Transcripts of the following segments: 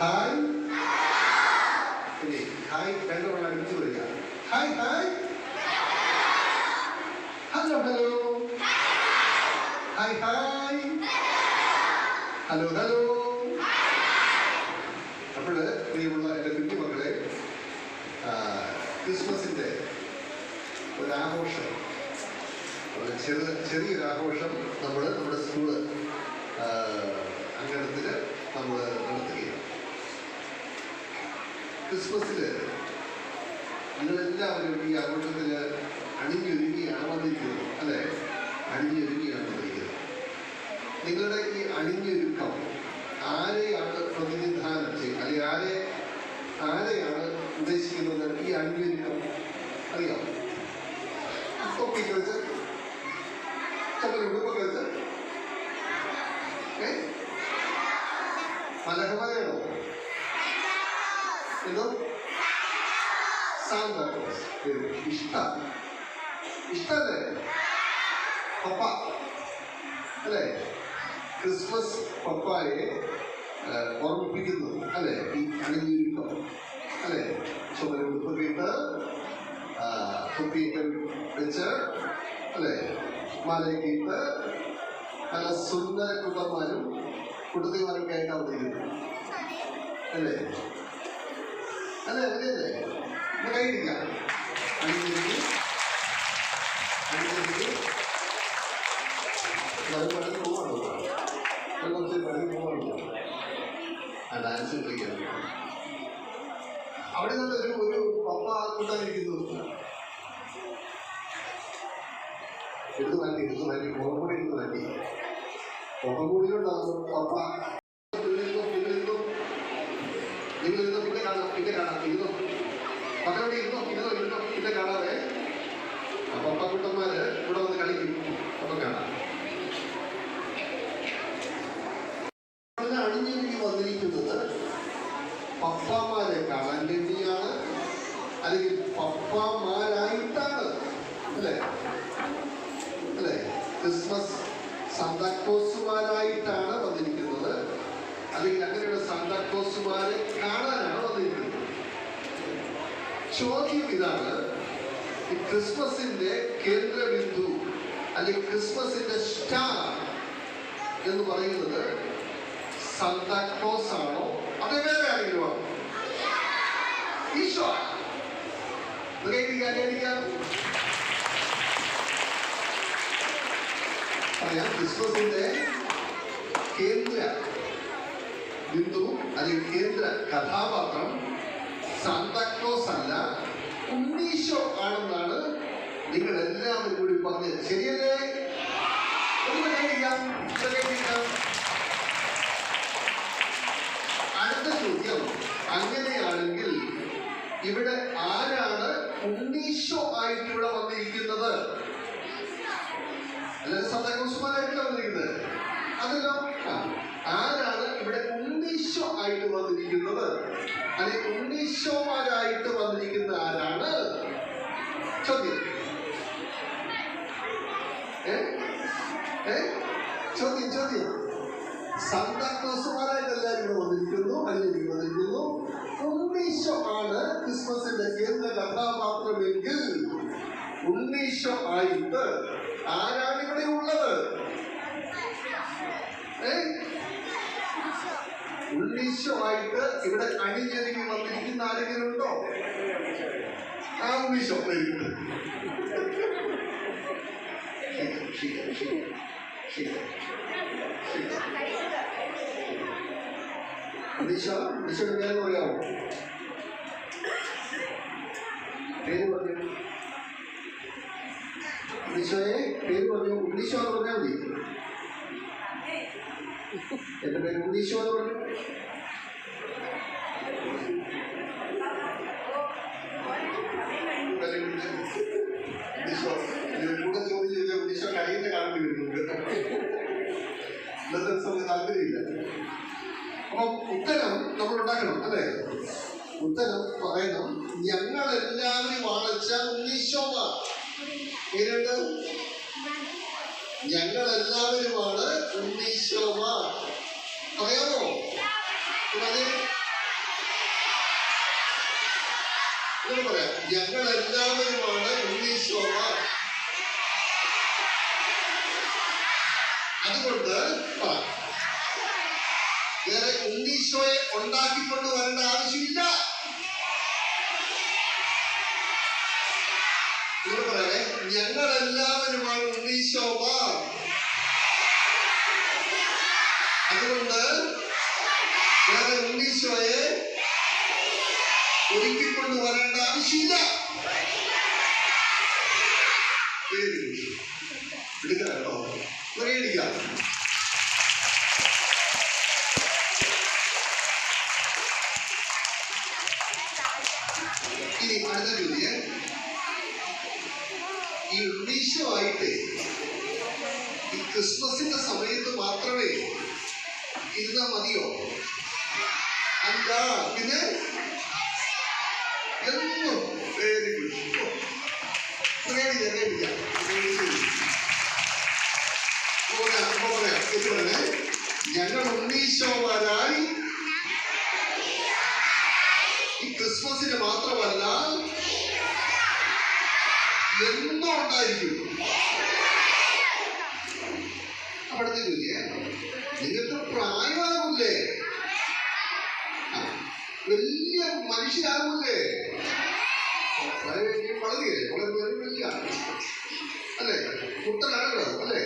Hi hi രണ്ടുപേരും അടുത്ത് വിളിക്കുക hi hi hello hello hi hi hello hello അപ്പോൾ പ്രിയമുള്ള എന്റെ കുഞ്ഞുമക്കളെ ക്രിസ്മസിന്റെ ഒരാഘോഷം. ഒരു ചെറു ചെറിയൊരു ആഘോഷം നമ്മൾ നമ്മുടെ സ്കൂൾ അങ്കണത്തിൽ നമ്മൾ നടത്തുകയാണ്. ക്രിസ്മസിൽ നിങ്ങളെല്ലാവരും ഈ ആഘോഷത്തിൽ Christmas പപ്പായെ ഓർമ്മിപ്പിക്കുന്നു. അല്ലേ? ഈ അണിഞ്ഞിരിക്കും അല്ലെ? ചുമരുപ്പിട്ട് തൊപ്പിയൊക്കെ വെച്ച് അല്ലെ? മലയൊക്കെ ഇട്ട് നല്ല സുന്ദര കുട്ടന്മാരും കുട്ടത്തിമാരൊക്കെ കേട്ടാ അവതരിക്കുന്നു അല്ലേ? അല്ലേ? അങ്ങനെയല്ലേ ഒന്ന് കൈയിടിക്കാം അണിഞ്ഞിരിക്കും അണിഞ്ഞിരിക്കും എടുത്ത് മാറ്റി എടുത്ത് മാറ്റി മുഖം കൂടി എടുത്ത് മാറ്റി മുഖം കൂടിയുണ്ടാകും പപ്പ. നിങ്ങൾ ഇരുന്നോ പിന്നെ കാണാം പിന്നെ കാണാം ഇരുന്നോ മക്കളോട് ഇരുന്നോ ഇരുന്നോ ഇരുന്നോ പിന്നെ കാണാതെ ആ പപ്പക്കുട്ടന്മാര് ഇവിടെ വന്ന് കളിക്കും അപ്പൊ കാണാം ഇവിടെ അണിഞ്ഞൊരുങ്ങി വന്നിരിക്കുന്നത് പപ്പമാരെ കാണാൻ വേണ്ടിയാണ് അല്ലെങ്കിൽ പപ്പമാരായിട്ടാണ് അല്ലേ അല്ലേ ക്രിസ്മസ് സാന്താക്ലോസുമാരായിട്ടാണ് വന്നിരിക്കുന്നത്. അല്ലെങ്കിൽ അങ്ങനെയുള്ള സാന്താക്ലോസുമാരെ കാണാനാണ് വന്നിരിക്കുന്നത്. ചോദ്യം ഇതാണ് ഈ ക്രിസ്മസിന്റെ കേന്ദ്രബിന്ദു അല്ലെങ്കിൽ ക്രിസ്മസിന്റെ സ്റ്റാർ എന്ന് പറയുന്നത് സന്താക്ലോസ് ആണോ അതേ വേറെ ആരെങ്കിലും ആണോ? ഈശോ. കൈയടിക്കാം പറയാം. ക്രിസ്മസിന്റെ കേന്ദ്ര ബിന്ദു അല്ലെങ്കിൽ കേന്ദ്ര കഥാപാത്രം സാന്താക്ലോസ് അല്ല ഉണ്ണീശോ ആണെന്നാണ് നിങ്ങൾ എല്ലാവരും കൂടി പറഞ്ഞത്. ശരിയല്ലേ? അടുത്ത ചോദ്യം. അങ്ങനെയാണെങ്കിൽ ഇവിടെ ആരാണ് ഉണ്ണീശോ ആയിട്ട് വന്നിരിക്കുന്നത്? അല്ലാതെ സന്താക്ലോസുമാരായിട്ടല്ല വന്നിരിക്കുന്നത് അതല്ലോ ആരാണ് ഇവിടെ ഉണ്ണീശോ ആയിട്ട് വന്നിരിക്കുന്നത്? അല്ലെങ്കിൽ ഉണ്ണീശോമാരായിട്ട് വന്നിരിക്കുന്ന ആരാണ്? ചോദ്യം. ചോദ്യം ചോദ്യം. സാന്താക്ലോസുമാരായിട്ട് എല്ലാവരും ഇവിടെ വന്നിരിക്കുന്നു അല്ലെങ്കിൽ വന്നിരിക്കുന്നു. ഉണ്ണീശോ ആണ് ക്രിസ്മസിന്റെ കേന്ദ്ര കഥാപാത്രമെങ്കിൽ ഉണ്ണീശോ ആയിട്ട് ആരാണ് ഇവിടെ ഉള്ളത്? ആയിട്ട് ഇവിടെ അണിഞ്ഞൊരുങ്ങി വന്നിരിക്കുന്ന ആരെങ്കിലും ഉണ്ടോ ആ ഉള്ളീശം വെരി ഗുഡ് ശരി ശരി ശരി ശരി ഉണ്ണീശോ ഉണ്ണീശോയുടെ പേര് പറയാമോ ഉണ്ണീശോ എന്ന് പറഞ്ഞാൽ മതി. എന്റെ പേര് ഉണ്ണീശോ എന്ന് പറഞ്ഞു കൂടെ ഉത്തരം നമ്മൾ ഉണ്ടാക്കണം അല്ലേ? പറയണം. ഞങ്ങൾ എല്ലാവരും വാണിച്ച ഉണ്ണീശോമാർ ഏതുണ്ട് ഞങ്ങളെല്ലാവരുമാണ് ഉണ്ണീശോമാർ പറയാമോ പറയാം. ഞങ്ങളെല്ലാവരുമാണ് ഉണ്ണീശോമാർ അതുകൊണ്ട് ഉണ്ണീശോയെ ഉണ്ടാക്കിക്കൊണ്ട് വരേണ്ട ആവശ്യമില്ല. ഞങ്ങൾ എല്ലാവരുമാണ് ഉണ്ണീശോമാർ അതുകൊണ്ട് ഞങ്ങൾ ഉണ്ണീശോയെ ഒരുക്കിക്കൊണ്ട് വരേണ്ട ആവശ്യമില്ല. വെരി ഗുഡ് പേടിക്കാം പേടിക്കാം ഞങ്ങൾ ഉണ്ണീശോമാരായി ഈ ക്രിസ്മസിന് മാത്രമല്ല എന്നും ഉണ്ടായിരിക്കും. അവിടുത്തെ ചോദ്യം. നിങ്ങൾക്ക് പ്രായമാകൂലേ വലിയ മനുഷ്യരാകൂലേ പ്രായം എനിക്ക് പേര് വലിയ അല്ലേ? കുട്ടനാണല്ലോ അല്ലേ?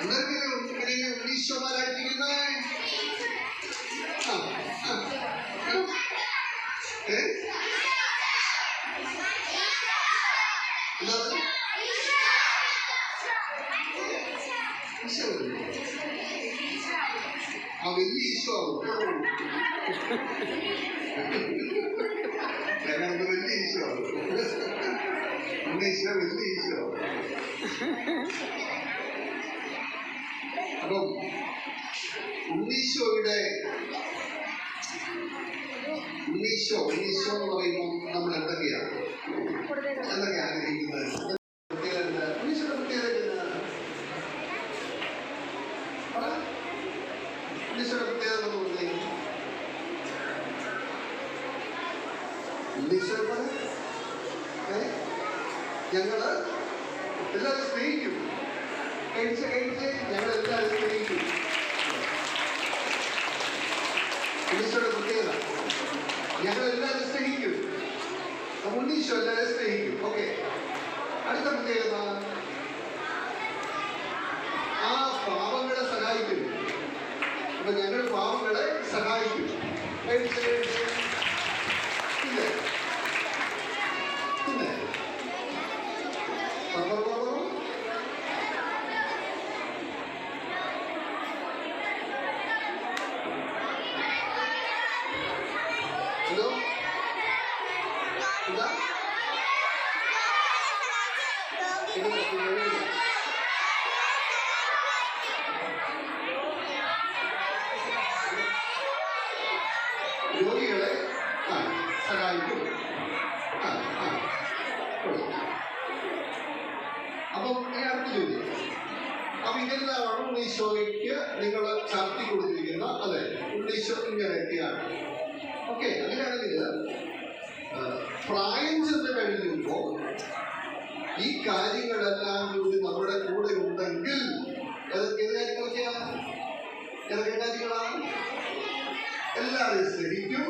എന്തൊക്കെ ഉണ്ണീശോ ഉണ്ണീശോ എന്ന് പറയുമ്പോൾ നമ്മൾ എന്തൊക്കെയാണ്? എന്തൊക്കെ ആഗ്രഹിക്കുന്നത്? ഉണ്ണീശോയുടെ പ്രത്യേകത. ഉണ്ണീശോയുടെ പ്രത്യേകത പറഞ്ഞേ ഉണ്ണീശോയുടെ ഞങ്ങൾ എല്ലാവരും സ്നേഹിക്കും. കഴിച്ച് കഴിച്ച് ഞങ്ങൾ എല്ലാവരും സ്നേഹിക്കും ഉണ്ണീശോയുടെ പ്രത്യേകത ഞങ്ങൾ എല്ലാവരും സ്നേഹിക്കും അപ്പൊ ഉണ്ണീശോ എല്ലാവരും സ്നേഹിക്കും ഓക്കെ. അടുത്ത പ്രത്യേകത ആ പാവങ്ങളെ സഹായിക്കും അപ്പൊ ഞങ്ങൾ പാവങ്ങളെ സഹായിക്കും കൊള്ളാം. അപ്പം ഇനി അടുത്ത ചോദ്യം. അപ്പൊ ഇതെല്ലാമാണ് ഉണ്ണീശോയ്ക്ക് നിങ്ങൾ ചർത്തി കൊടുത്തിരിക്കുന്ന അതെ ഉണ്ണീശോ ഇങ്ങനെയൊക്കെയാണ് ഓക്കെ അങ്ങനെയാണെങ്കിൽ പ്രായം ചെന്ന് കഴിയുമ്പോൾ ഈ കാര്യങ്ങളെല്ലാം കൂടി നമ്മുടെ കൂടെ ഉണ്ടെങ്കിൽ ഏതൊക്കെ ഏത് കാര്യങ്ങളൊക്കെയാണ് ഏതൊക്കെ കാര്യങ്ങളാണ്? എല്ലാവരെയും സ്നേഹിക്കും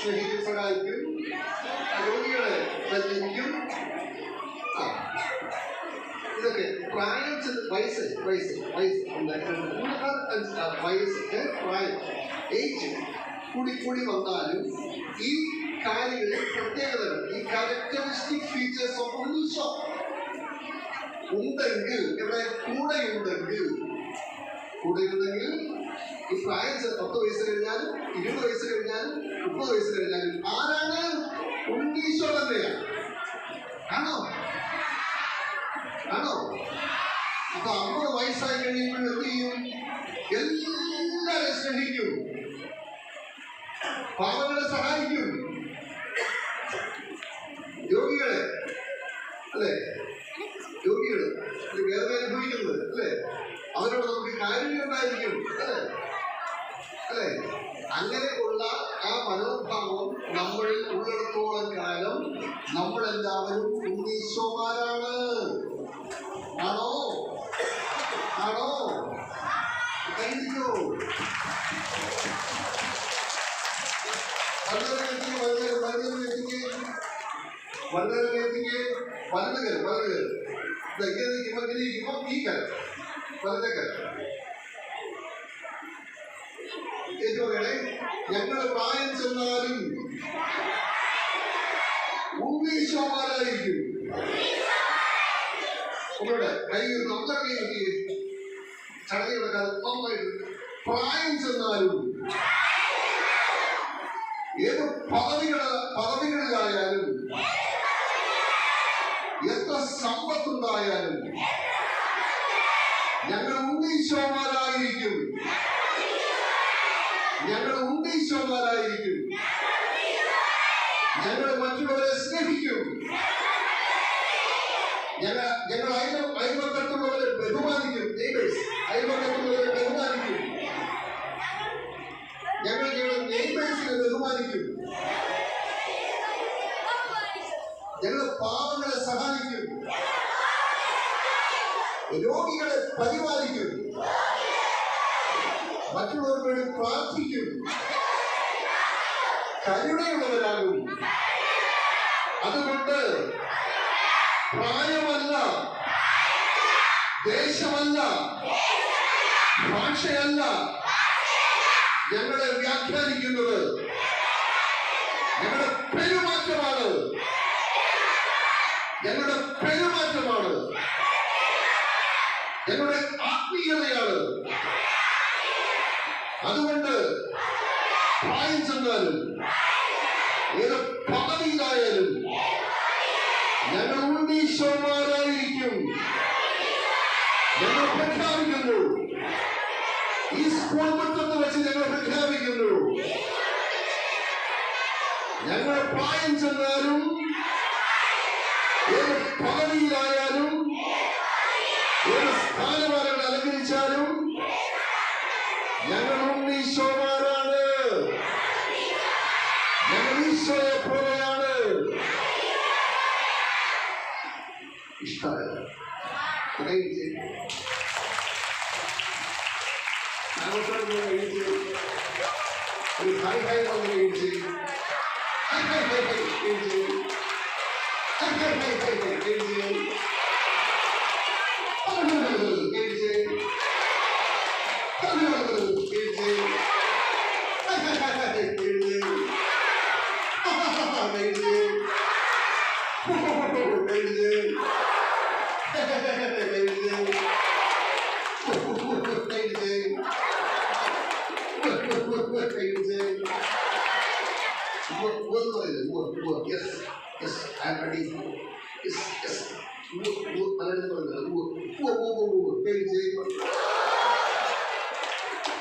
പാവങ്ങളെ സ്നേഹിക്കും സഹായിക്കും രോഗികളെ ആ. ഇതൊക്കെ പ്രായം വയസ്സ് വയസ്സ് വയസ്സ് ഉണ്ടായിരുന്നു വയസ്സ് ഏ, പ്രായം. ഏജ് കൂടി കൂടി വന്നാലും ഈ കാര്യങ്ങളിൽ പ്രത്യേകതകൾ ഈ ക്യാരക്ടറിസ്റ്റിക് ഫീച്ചേഴ്സ് ഓഫ് മനുഷ്യ ഉണ്ടെങ്കിൽ ഇവിടെ കൂടെയുണ്ടെങ്കിൽ കൂടെയുണ്ടെങ്കിൽ ഈ പ്രായം പത്ത് വയസ്സ് കഴിഞ്ഞാലും ഇരുപത് വയസ്സ് കഴിഞ്ഞാലും മുപ്പത് വയസ്സ് കഴിഞ്ഞാലും ആരാണ് ഉണ്ണീശോ തന്നെയാണ് ആണോ? ആണോ? അപ്പൊ അമ്പത് വയസ്സായി കഴിയുമ്പോൾ എന്ത് ചെയ്യും എല്ലാവരെയും സ്നേഹിക്കും പാവങ്ങളെ സഹായിക്കും രോഗികളെ അല്ലെ രോഗികൾ ഒരു വേദന അനുഭവിക്കുന്നത് അല്ലെ അവരോട് നമുക്ക് കാരുണ്യം ഉണ്ടായിരിക്കും അല്ലെ അല്ലെ അങ്ങനെ ഉള്ള ആ മനോഭാവം നമ്മളിൽ ഉള്ളിടത്തോളം കാലം നമ്മളെല്ലാവരും ഉണ്ണീശോമാരാണ് ആണോ ആണോ കൈയോ വളരെ വളരെ വളരെ വളരെ വ്യക്തിക്ക് വലതുകർ വലതുകർ ഇങ്ങനെ ഇരിക്കുമ്പോൾ ഇങ്ങനെ ഇരിക്കുമ്പോൾ ഈ കര വലതക്കര ഏറ്റു പറയണേ? ഞങ്ങൾ പ്രായം ചെന്നാലും ഉണ്ണീശോമാരായിരിക്കും. ഇവിടെ കൈ നന്നായി ചടങ്ങി കിടക്കാതെ സമ്പത്തുണ്ടായാലും ഞങ്ങൾ ഉണ്ണീശോമാരായിരിക്കും. ഞങ്ങൾ ഉണ്ണീശോമാരായിരിക്കും. ഞങ്ങൾ മറ്റുള്ളവരെ സ്നേഹിക്കും. ഞങ്ങൾ ഞങ്ങൾ അയൽ അയൽവക്കത്തുള്ളവരെ ബഹുമാനിക്കും. നെയ്ബേഴ്സ് അയൽവക്കത്തുള്ളവരെ ബഹുമാനിക്കും ഞങ്ങൾ ഞങ്ങളുടെ നെയ്ബേഴ്സിനെ ബഹുമാനിക്കും ഞങ്ങൾ പാവങ്ങളെ സഹായിക്കും രോഗികളെ പരിപാലിക്കും. മറ്റുള്ളവർക്ക് പ്രാർത്ഥിക്കും. കരുണയുള്ളവരാകും. അതുകൊണ്ട് പ്രായമല്ല ദേശമല്ല ഭാഷയല്ല ഞങ്ങളെ വ്യാഖ്യാനിക്കുന്നത്. ഞങ്ങളുടെ പെരുമാറ്റമാണ്. ഞങ്ങളുടെ പെരുമാറ്റമാണ് ഞങ്ങളുടെ ആത്മീയതയാണ്. അതുകൊണ്ട് പ്രായം ചെന്നാലും ഏത് പദവിയിലായാലും ഞങ്ങൾ ഉണ്ണീശോമാരായിരിക്കും ഞങ്ങൾ പ്രഖ്യാപിക്കുന്നു. ഈ സ്കൂൾ മുറ്റത്ത് വെച്ച് ഞങ്ങൾ പ്രഖ്യാപിക്കുന്നു. ഞങ്ങൾ പ്രായം ചെന്നാലും ഒരു yes, I'm ready. Yes, yes.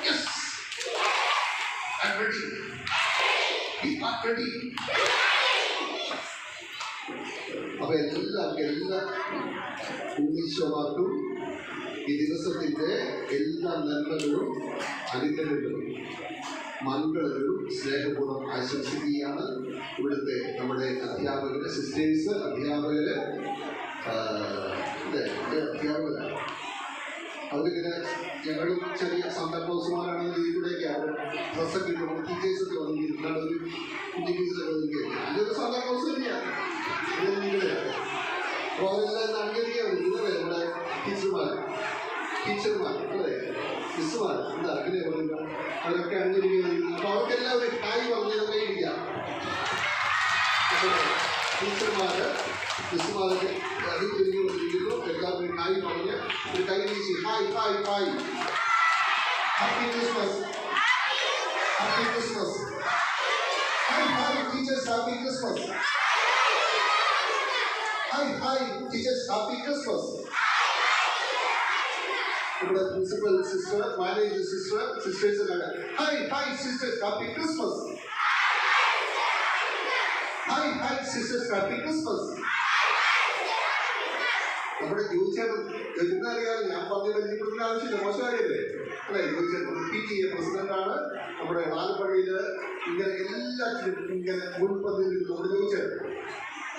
Yes, I'm ready. We are ready. അപ്പൊ എല്ലാവർക്കും എല്ലാ ഉണ്ണീശോമാർക്കും ഈ ദിവസത്തിന്റെ എല്ലാ നന്മകളും അനുഗ്രഹങ്ങളും മംഗളങ്ങളും സ്നേഹപൂർവം ആശംസിക്കുകയാണ്. ഇവിടുത്തെ നമ്മുടെ അധ്യാപകര് സിസ്റ്റേഴ്സ് അധ്യാപകര് അധ്യാപകരാണ് അവരിങ്ങനെ ഞങ്ങളും ചെറിയ സന്ദർഭോസുമാരാണെന്ന രീതിയിലൂടെയൊക്കെയാണ് ഡ്രസ്സൊക്കെ ഇട്ട് നമ്മൾ ടീച്ചേഴ്സൊക്കെ വന്നിരിക്കുന്നത് ഒരു കുഞ്ഞു ടീച്ചറൊക്കെ വന്നിരിക്കുകയാണ് അതൊരു സന്ദർഭോസ് തന്നെയാണ് അപ്പോൾ അവരെല്ലാം അംഗീകരിക്കാൻ ഇന്നലെ നമ്മുടെ ടീച്ചർമാർ ടീച്ചർമാർ അല്ലേ മിസ്സുമാർ എന്താ അങ്ങനെ പറയുക അവരൊക്കെ അംഗീകരിക്കാൻ അപ്പോൾ അവർക്കെല്ലാം ഒരു ഹായ് പറഞ്ഞത് കൈയിടിക്കാം ടീച്ചർമാര് മിസ്സുമാരൊക്കെ അടുത്തിരിഞ്ഞു കൊണ്ടിരിക്കുന്നു എല്ലാവരും ഹായ് പറഞ്ഞ് ഒരു കൈ വീശി hi hi hi happy Christmas happy Christmas hi hi teachers happy Christmas hi hi teachers happy Christmas ഇവിടെ principal sister manager sister sisters hi hi sisters happy Christmas hi hi sisters happy Christmas നമ്മുടെ ജോലിച്ചേട്ടൻ എന്താറിയാതെ ഞാൻ പറഞ്ഞ പരിചയപ്പെടുന്ന ആവശ്യമില്ല മോശമായല്ലേ? അല്ലെ ജോലിച്ചേട്ടൻ പി ടി എ പ്രസിഡന്റ് ആണ്. നമ്മുടെ നാലുപള്ളി പരിപാടിയിൽ ഇങ്ങനെ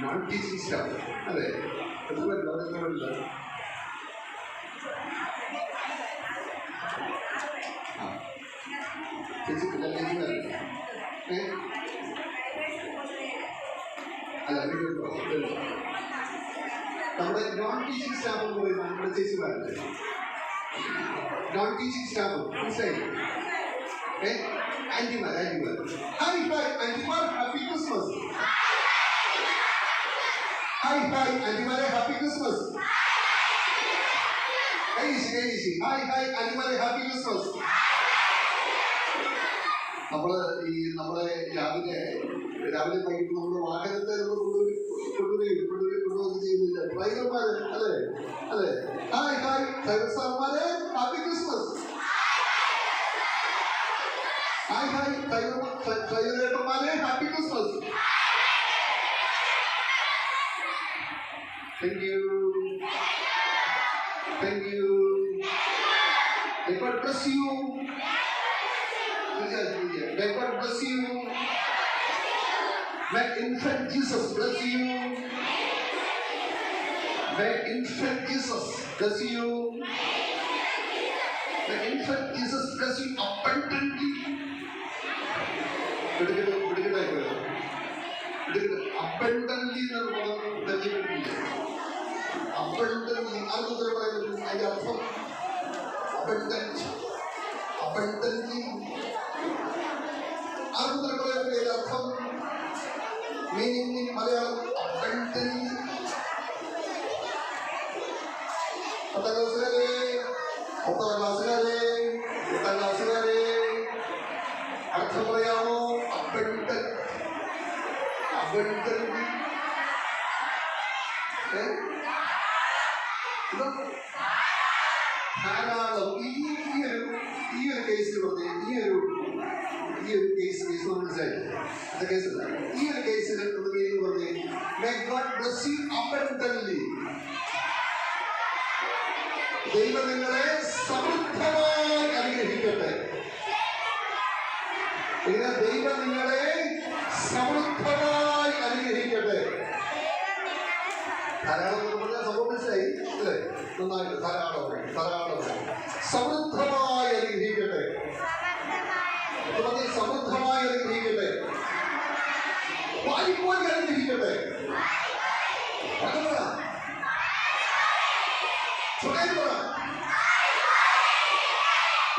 നോൺ സ്റ്റാഫ് അല്ലേ ചേച്ചി വീഡിയോ നമ്മുടെ നോൺ ടീച്ചിങ് സ്റ്റാഫ് എന്ന് പറയുന്നത് നമ്മുടെ ചേച്ചിമാരല്ലേ നോൺ ടീച്ചിങ് സ്റ്റാഫ് മനസ്സിലായി ഏ? ഹായ് ആന്റിമാർ ഹാപ്പി ക്രിസ്മസ് ഹായ് ഹായ് അനിമലെ ഹാപ്പി ക്രിസ്മസ് ഹായ് ഹായ് ആന്റിമാരെ ഹാപ്പി ക്രിസ്മസ് നമ്മൾ ഈ നമ്മളെ രാവിലെ രാവിലെ വൈകിട്ട് നമ്മൾ വാഹനത്തെ നമ്മൾ കൊണ്ടുപോയി കൊണ്ടുപോയി കൊണ്ടുപോയി കൊണ്ടുപോയി ചെയ്യുന്നില്ല. ഡ്രൈവർമാര് അല്ലേ? അല്ലേ? Hi hi driver സാർമാരെ happy Christmas hi hi driver ഡ്രൈവറേട്ടന്മാരെ happy Christmas Thank you. Thank you. May God bless you. May God bless you. May infant Jesus bless you. May infant Jesus bless you. May infant Jesus bless you abundantly. Abundantly, abundantly అనంతరమైనది అని అర్థం abundant abundantly అనంతరమైనది అర్థం meaning in Malayalam abundantly ധാരാളം ഈ ഈ ഒരു ഈ ഒരു കേസിൽ പറഞ്ഞ ഈ ഒരു ഈ ഒരു കേസ് കേസ് മനസ്സിലായി അത് കേസല്ല ഈ ഒരു കേസിൽ മീനിങ് പറഞ്ഞ് may God bless you abundantly ദൈവം നിങ്ങളെ ಸಮೃದ್ಧವಾಗಿ ಹೀಗಿದೆ ವಾಯುವಾಗಿ ಅದು ಹೀಗಿದೆ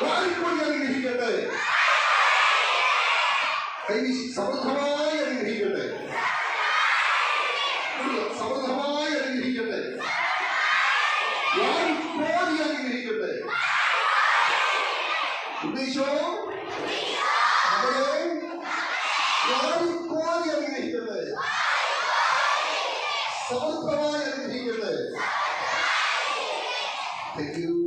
ವಾಯುವಾಗಿ ಹೀಗಿದೆ ಕೈ ಸಮೃದ್ಧವಾಗಿ സമൃദ്ധമായി അനുഗ്രഹിക്കട്ടെ Thank you.